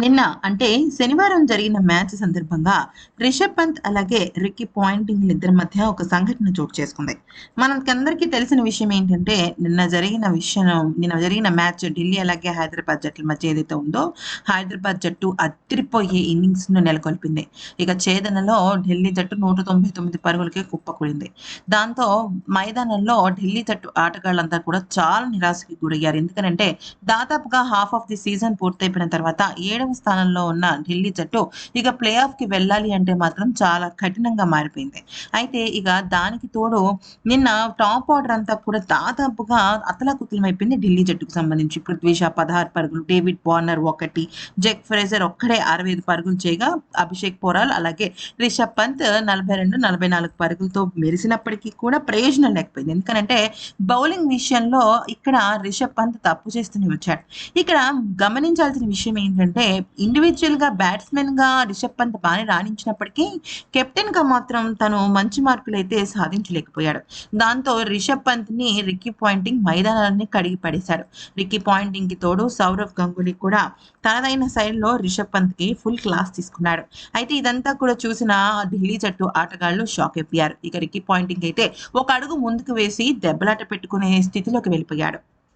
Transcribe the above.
నిన్న అంటే శనివారం జరిగిన మ్యాచ్ సందర్భంగా రిషబ్ పంత్ అలాగే రిక్కీ పాయింటింగ్ ఇద్దరి మధ్య ఒక సంఘటన చోటు చేసుకుంది. మనకందరికీ తెలిసిన విషయం ఏంటంటే నిన్న జరిగిన విషయం నిన్న జరిగిన మ్యాచ్ ఢిల్లీ అలాగే హైదరాబాద్ జట్ల మధ్య ఏదైతే ఉందో హైదరాబాద్ జట్టు అదిరిపోయే ఇన్నింగ్స్ను నెలకొల్పింది. ఇక ఛేదనలో ఢిల్లీ జట్టు నూట తొంభై తొమ్మిది పరుగులకే కుప్పకూడింది దాంతో మైదానంలో ఢిల్లీ జట్టు ఆటగాళ్ళంతా కూడా చాలా నిరాశకి గురయ్యారు. ఎందుకంటే దాదాపుగా హాఫ్ ఆఫ్ ది సీజన్ పూర్తయిపోయిన తర్వాత ఏడవ స్థానంలో ఉన్న ఢిల్లీ జట్టు ఇక ప్లే ఆఫ్కి వెళ్ళాలి అంటే మాత్రం చాలా కఠినంగా మారిపోయింది. అయితే ఇక దానికి తోడు నిన్న టాప్ ఆర్డర్ అంతా కూడా దాదాపుగా అతలాకుతలమైపోయింది ఢిల్లీ జట్టుకు సంబంధించి. పృథ్వీ షా పదహారు పరుగులు డేవిడ్ వార్నర్ ఒకటి జెక్ ఫ్రేజర్ ఒక్కడే అరవై ఐదు పరుగులు చేయగా అభిషేక్ పోరాల్ అలాగే రిషబ్ పంత్ నలభై రెండు నలభై నాలుగు పరుగులతో మెరిసినప్పటికీ కూడా ప్రయోజనం లేకపోయింది. ఎందుకంటే బౌలింగ్ విషయంలో ఇక్కడ రిషబ్ పంత్ తప్పు చేస్తూనే వచ్చాడు. ఇక్కడ గమనించాల్సిన విషయం ఏంటంటే ఇండివిజువల్గా గా బ్యాట్స్మెన్గా రిషబ్ పంత్ బాగానే రాణించినప్పటికీ కెప్టెన్గా మాత్రం తను మంచి మార్కులు అయితే సాధించలేకపోయాడు. దాంతో రిషబ్ పంత్ని రిక్కీ పాయింటింగ్ మైదానాన్ని కడిగి పడేశాడు రిక్కీ పాయింటింగ్కి తోడు సౌరవ్ గంగూలీ కూడా తనదైన శైలిలో రిషబ్ పంత్కి ఫుల్ క్లాస్ తీసుకున్నాడు. అయితే ఇదంతా కూడా చూసిన ఢిల్లీ జట్టు ఆటగాళ్ళు షాక్ అయిపోయారు. ఇక రిక్కీ పాయింటింగ్ అయితే ఒక అడుగు ముందుకు వేసి దెబ్బలాట పెట్టుకునే స్థితిలోకి వెళ్ళిపోయాడు.